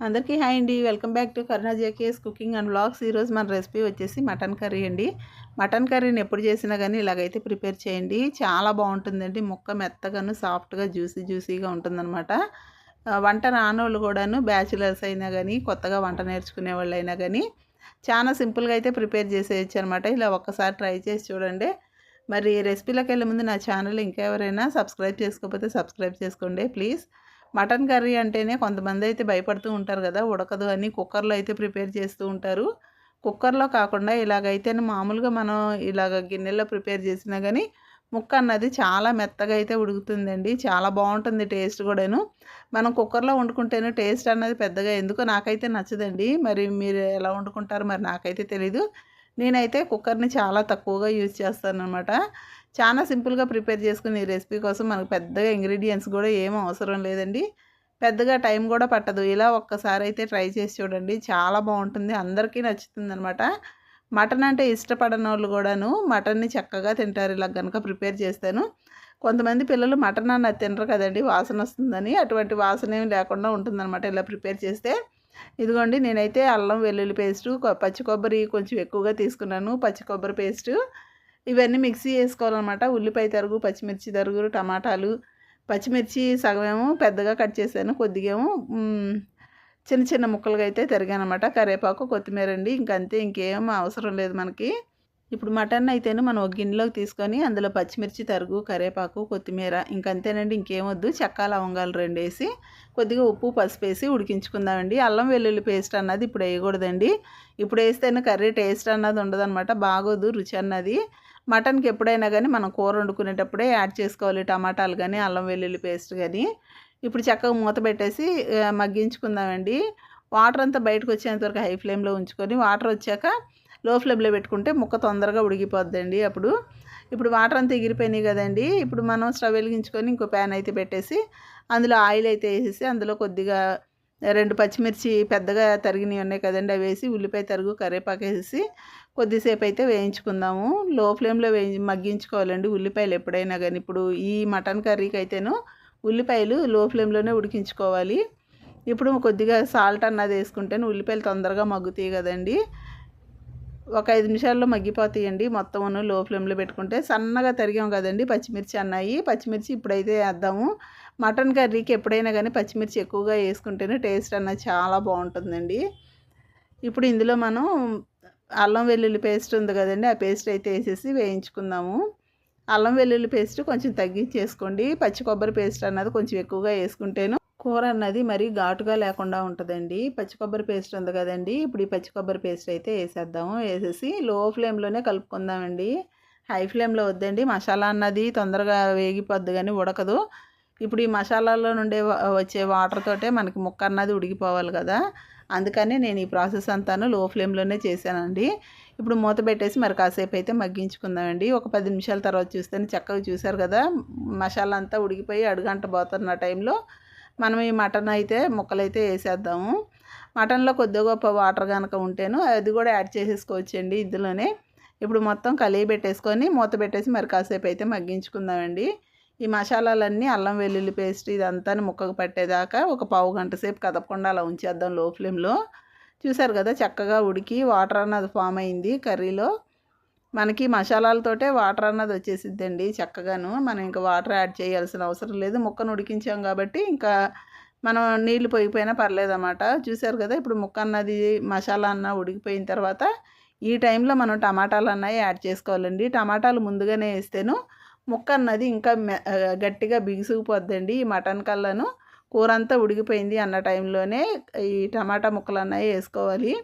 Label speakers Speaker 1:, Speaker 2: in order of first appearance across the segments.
Speaker 1: అందరికీ హాయ్ అండి. Welcome back to కరుణా జేకేస్ కుకింగ్ అండ్ బ్లాగ్స్ ఈరోజు మన రెసిపీ వచ్చేసి మటన్ కర్రీ అండి. మటన్ కర్రీని ఎప్పుడు చేసినా కానీ ఇలాగైతే ప్రిపేర్ చేయండి. చాలా బాగుంటుందండి. ముక్క మెత్తగాను సాఫ్ట్గా జ్యూసీ జ్యూసీగా ఉంటుందన్నమాట. వంట రానోళ్ళు కూడాను బ్యాచులర్స్ అయినా కానీ కొత్తగా వంట నేర్చుకునే వాళ్ళు అయినా కానీ చాలా సింపుల్గా అయితే ప్రిపేర్ చేసేయచ్చు అనమాట ఇలా ఒక్కసారి ట్రై చేసి చూడండి. మరి రెసిపీలోకి వెళ్ళే ముందు నా ఛానల్ ఇంకెవరైనా సబ్స్క్రైబ్ చేసుకోకపోతే సబ్స్క్రైబ్ చేసుకోండి ప్లీజ్. మటన్ కర్రీ అంటేనే కొంతమంది అయితే భయపడుతూ ఉంటారు కదా ఉడకదు అని కుక్కర్లో అయితే ప్రిపేర్ చేస్తూ ఉంటారు. కుక్కర్లో కాకుండా ఇలాగైతే మామూలుగా మనం ఇలాగ గిన్నెలో ప్రిపేర్ చేసినా కానీ ముక్క అన్నది చాలా మెత్తగా అయితే ఉడుకుతుందండి. చాలా బాగుంటుంది టేస్ట్ కూడాను. మనం కుక్కర్లో వండుకుంటేనే టేస్ట్ అన్నది పెద్దగా ఎందుకో నాకైతే నచ్చదండి. మరి మీరు ఎలా వండుకుంటారు మరి నాకైతే తెలీదు. నేనైతే కుక్కర్ని చాలా తక్కువగా యూజ్ చేస్తాను అనమాట చాలా సింపుల్గా ప్రిపేర్ చేసుకుని ఈ రెసిపీ కోసం మనకు పెద్దగా ఇంగ్రీడియంట్స్ కూడా ఏం అవసరం లేదండి. పెద్దగా టైం కూడా పట్టదు. ఇలా ఒక్కసారి అయితే ట్రై చేసి చూడండి. చాలా బాగుంటుంది. అందరికీ నచ్చుతుంది అనమాట మటన్ అంటే ఇష్టపడని వాళ్ళు కూడాను మటన్ని చక్కగా తింటారు. ఇలా కనుక ప్రిపేర్ చేస్తాను. కొంతమంది పిల్లలు మటన్ అన్న తినరు కదండి. వాసన వస్తుందని. అటువంటి వాసన ఏమి లేకుండా ఉంటుందన్నమాట ఇలా ప్రిపేర్ చేస్తే. ఇదిగోండి నేనైతే అల్లం వెల్లుల్లి పేస్టు పచ్చి కొబ్బరి కొంచెం ఎక్కువగా తీసుకున్నాను. పచ్చి కొబ్బరి పేస్టు. ఇవన్నీ మిక్సీ వేసుకోవాలన్నమాట ఉల్లిపాయ తరుగు పచ్చిమిర్చి తరుగు టమాటాలు పచ్చిమిర్చి సగమేమో పెద్దగా కట్ చేశాను కొద్దిగేమో చిన్న చిన్న ముక్కలుగా అయితే తరిగానమాట కరివేపాకు కొత్తిమీర అండి ఇంకంతే ఇంకేం అవసరం లేదు మనకి. ఇప్పుడు మటన్ అయితేనే మనం ఒక గిన్నెలోకి తీసుకొని అందులో పచ్చిమిర్చి తరుగు కరివేపాకు కొత్తిమీర ఇంకంతేనండి ఇంకేం వద్దు. చెక్క లవంగాలు రెండు వేసి కొద్దిగా ఉప్పు పసుపు వేసి ఉడికించుకుందామండి. అల్లం వెల్లుల్లి పేస్ట్ అన్నది ఇప్పుడు వేయకూడదండి. ఇప్పుడు వేస్తేనే కర్రీ టేస్ట్ అన్నది ఉండదన్నమాట. బాగోదు రుచి అన్నది. మటన్కి ఎప్పుడైనా కానీ మనం కూర వండుకునేటప్పుడే యాడ్ చేసుకోవాలి. టమాటాలు కానీ అల్లం వెల్లుల్లి పేస్ట్ కానీ ఇప్పుడు చక్కగా మూత పెట్టేసి మగ్గించుకుందామండి. వాటర్ అంతా బయటకు వచ్చేంతవరకు హై ఫ్లేమ్లో ఉంచుకొని వాటర్ వచ్చాక లో ఫ్లేమ్లో పెట్టుకుంటే ముక్క తొందరగా ఉడికిపోద్దండి అప్పుడు. ఇప్పుడు వాటర్ అంతా ఎగిరిపోయినాయి కదండి. ఇప్పుడు మనం స్టవ్ వెలిగించుకొని ఇంకో ప్యాన్ అయితే పెట్టేసి అందులో ఆయిల్ అయితే వేసేసి అందులో కొద్దిగా రెండు పచ్చిమిర్చి పెద్దగా తరిగినవి ఉన్నాయి కదండి అవి వేసి ఉల్లిపాయ తరుగు కరివేపాకు వేసి కొద్దిసేపు అయితే వేయించుకుందాము. లో ఫ్లేమ్లో వేయి మగ్గించుకోవాలండి ఉల్లిపాయలు ఎప్పుడైనా కానీ ఇప్పుడు ఈ మటన్ కర్రీకి అయితేను ఉల్లిపాయలు లో ఫ్లేమ్లోనే ఉడికించుకోవాలి. ఇప్పుడు కొద్దిగా సాల్ట్ అన్నది వేసుకుంటేనే ఉల్లిపాయలు తొందరగా మగ్గుతాయి కదండి. ఒక ఐదు నిమిషాల్లో మగ్గిపోతాయండి. మొత్తం లో ఫ్లేమ్లో పెట్టుకుంటే సన్నగా తరిగాం కదండి. పచ్చిమిర్చి అన్నాయి. పచ్చిమిర్చి ఇప్పుడైతే వేద్దాము. మటన్ కర్రీకి ఎప్పుడైనా కానీ పచ్చిమిర్చి ఎక్కువగా వేసుకుంటేనే టేస్ట్ అన్నది చాలా బాగుంటుందండి. ఇప్పుడు ఇందులో మనం అల్లం వెల్లుల్లి పేస్ట్ ఉంది కదండి. ఆ పేస్ట్ అయితే వేసేసి వేయించుకుందాము. అల్లం వెల్లుల్లి పేస్ట్ కొంచెం తగ్గించేసుకోండి. పచ్చి కొబ్బరి పేస్ట్ అన్నది కొంచెం ఎక్కువగా వేసుకుంటేను కూర అన్నది మరీ ఘాటుగా లేకుండా ఉంటుందండి. పచ్చి కొబ్బరి పేస్ట్ ఉంది కదండి. ఇప్పుడు ఈ పచ్చి కొబ్బరి పేస్ట్ అయితే వేసేద్దాము. వేసేసి లో ఫ్లేమ్లోనే కలుపుకుందామండి. హై ఫ్లేమ్లో వద్దండి. మసాలా అన్నది తొందరగా వేగిపోద్ది కానీ ఉడకదు. ఇప్పుడు ఈ మసాలాలో నుండే వచ్చే వాటర్ తోటే మనకి ముక్క అన్నది ఉడికిపోవాలి కదా. అందుకనే నేను ఈ ప్రాసెస్ అంతాను లో ఫ్లేమ్లోనే చేశానండి. ఇప్పుడు మూత పెట్టేసి మరి కాసేపు అయితే మగ్గించుకుందామండి. ఒక పది నిమిషాల తర్వాత చూస్తే చక్కగా చూశారు కదా. మసాలా అంతా ఉడికిపోయి అడుగంట పోతున్న టైంలో మనం ఈ మటన్ అయితే ముక్కలైతే వేసేద్దాము. మటన్లో కొద్దిగా గొప్ప వాటర్ కనుక ఉంటేను అది కూడా యాడ్ చేసేసుకోవచ్చండి ఇందులోనే. ఇప్పుడు మొత్తం కలిగి పెట్టేసుకొని మూత పెట్టేసి మరి కాసేపు అయితే మగ్గించుకుందామండి. ఈ మసాలాలన్నీ అల్లం వెల్లుల్లి పేస్ట్ ఇదంతా ముక్కకు పట్టేదాకా ఒక పావు గంట సేపు కదపకుండా అలా ఉంచేద్దాం లో ఫ్లేమ్లో. చూసారు కదా చక్కగా ఉడికి వాటర్ అన్నది ఫామ్ అయింది కర్రీలో. మనకి మసాలాలతోటే వాటర్ అన్నది వచ్చేసిద్దండి చక్కగాను. మనం ఇంకా వాటర్ యాడ్ చేయాల్సిన అవసరం లేదు. ముక్కను ఉడికించాం కాబట్టి ఇంకా మనం నీళ్ళు పోయిపోయినా పర్లేదన్నమాట. చూసారు కదా ఇప్పుడు ముక్క అన్నది మసాలా అన్న ఉడికిపోయిన తర్వాత ఈ టైంలో మనం టమాటాలు అన్నవి యాడ్ చేసుకోవాలండి. టమాటాలు ముందుగానే వేస్తేను ముక్క అన్నది ఇంకా మె- గట్టిగా బిగుసుకుపోద్దండి. ఈ మటన్ కల్లను కూర అంతా ఉడికిపోయింది అన్న టైంలోనే ఈ టమాటా ముక్కలు అన్నవి వేసుకోవాలి.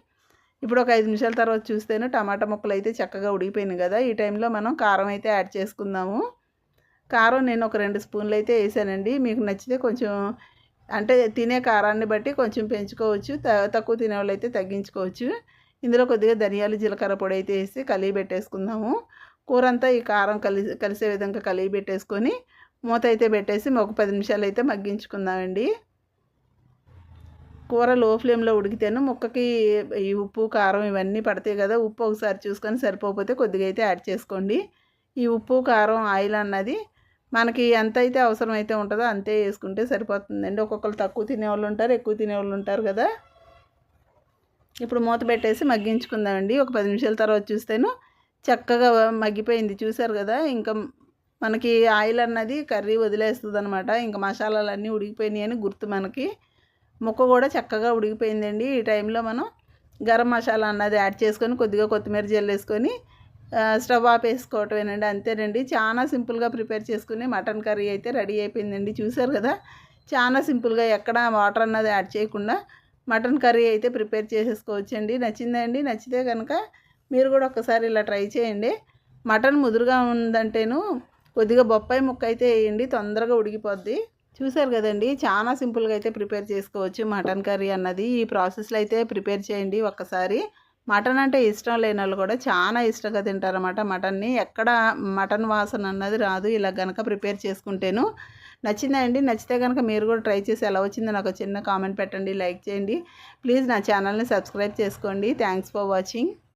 Speaker 1: ఇప్పుడు ఒక ఐదు నిమిషాల తర్వాత చూస్తేనే టమాటా ముక్కలు అయితే చక్కగా ఉడికిపోయినాయి కదా. ఈ టైంలో మనం కారం అయితే యాడ్ చేసుకుందాము. కారం నేను ఒక రెండు స్పూన్లు అయితే వేసానండి. మీకు నచ్చితే కొంచెం అంటే తినే కారాన్ని బట్టి కొంచెం పెంచుకోవచ్చు. త- తక్కువ తినే వాళ్ళు అయితే తగ్గించుకోవచ్చు. ఇందులో కొద్దిగా ధనియాలు జీలకర్ర పొడి అయితే వేసి కలిగి పెట్టేసుకుందాము. కూర అంతా ఈ కారం కలిసి కలిసే విధంగా కలిగి పెట్టేసుకొని మూత అయితే పెట్టేసి ఒక పది నిమిషాలు అయితే మగ్గించుకుందామండి. కూర లో ఫ్లేమ్లో ఉడికితేను ముక్కకి ఈ ఉప్పు కారం ఇవన్నీ పడతాయి కదా ఉప్పు ఒకసారి చూసుకొని సరిపోకపోతే కొద్దిగా అయితే యాడ్ చేసుకోండి. ఈ ఉప్పు కారం ఆయిల్ అన్నది మనకి ఎంత అయితే అవసరం అయితే ఉంటుందో అంతే వేసుకుంటే సరిపోతుందండి. ఒక్కొక్కరు తక్కువ తినేవాళ్ళు ఉంటారు ఎక్కువ తినేవాళ్ళు ఉంటారు కదా. ఇప్పుడు మూత పెట్టేసి మగ్గించుకుందామండి. ఒక పది నిమిషాల తర్వాత చూస్తేను చక్కగా మగ్గిపోయింది. చూసారు కదా ఇంకా మనకి ఆయిల్ అన్నది కర్రీ వదిలేస్తుంది అనమాట ఇంకా మసాలాలన్నీ ఉడికిపోయినాయి అని గుర్తు మనకి. ముక్క కూడా చక్కగా ఉడికిపోయిందండి. ఈ టైంలో మనం గరం మసాలా అన్నది యాడ్ చేసుకొని కొద్దిగా కొత్తిమీర జల్లేసుకొని స్టవ్ ఆపేసుకోవటమేనండి అంతేనండి. చాలా సింపుల్గా ప్రిపేర్ చేసుకుని మటన్ కర్రీ అయితే రెడీ అయిపోయిందండి. చూసారు కదా? చాలా సింపుల్గా ఎక్కడ వాటర్ అన్నది యాడ్ చేయకుండా మటన్ కర్రీ అయితే ప్రిపేర్ చేసేసుకోవచ్చండి. నచ్చిందండి? నచ్చితే కనుక మీరు కూడా ఒకసారి ఇలా ట్రై చేయండి. మటన్ ముదురుగా ఉందంటేను కొద్దిగా బొప్పాయి ముక్క అయితే వేయండి. తొందరగా ఉడికిపోద్ది. చూసారు కదండి. చాలా సింపుల్గా అయితే ప్రిపేర్ చేసుకోవచ్చు. మటన్ కర్రీ అన్నది ఈ ప్రాసెస్లో అయితే ప్రిపేర్ చేయండి ఒక్కసారి. మటన్ అంటే ఇష్టం లేని వాళ్ళు కూడా చాలా ఇష్టంగా తింటారన్నమాట మటన్ని. ఎక్కడ మటన్ వాసన అన్నది రాదు. ఇలా కనుక ప్రిపేర్ చేసుకుంటేను నచ్చిందండి. నచ్చితే కనుక మీరు కూడా ట్రై చేసి ఎలా వచ్చిందో నాకు చిన్న కామెంట్ పెట్టండి. లైక్ చేయండి. ప్లీజ్ నా ఛానల్ని సబ్స్క్రైబ్ చేసుకోండి. Thanks for watching.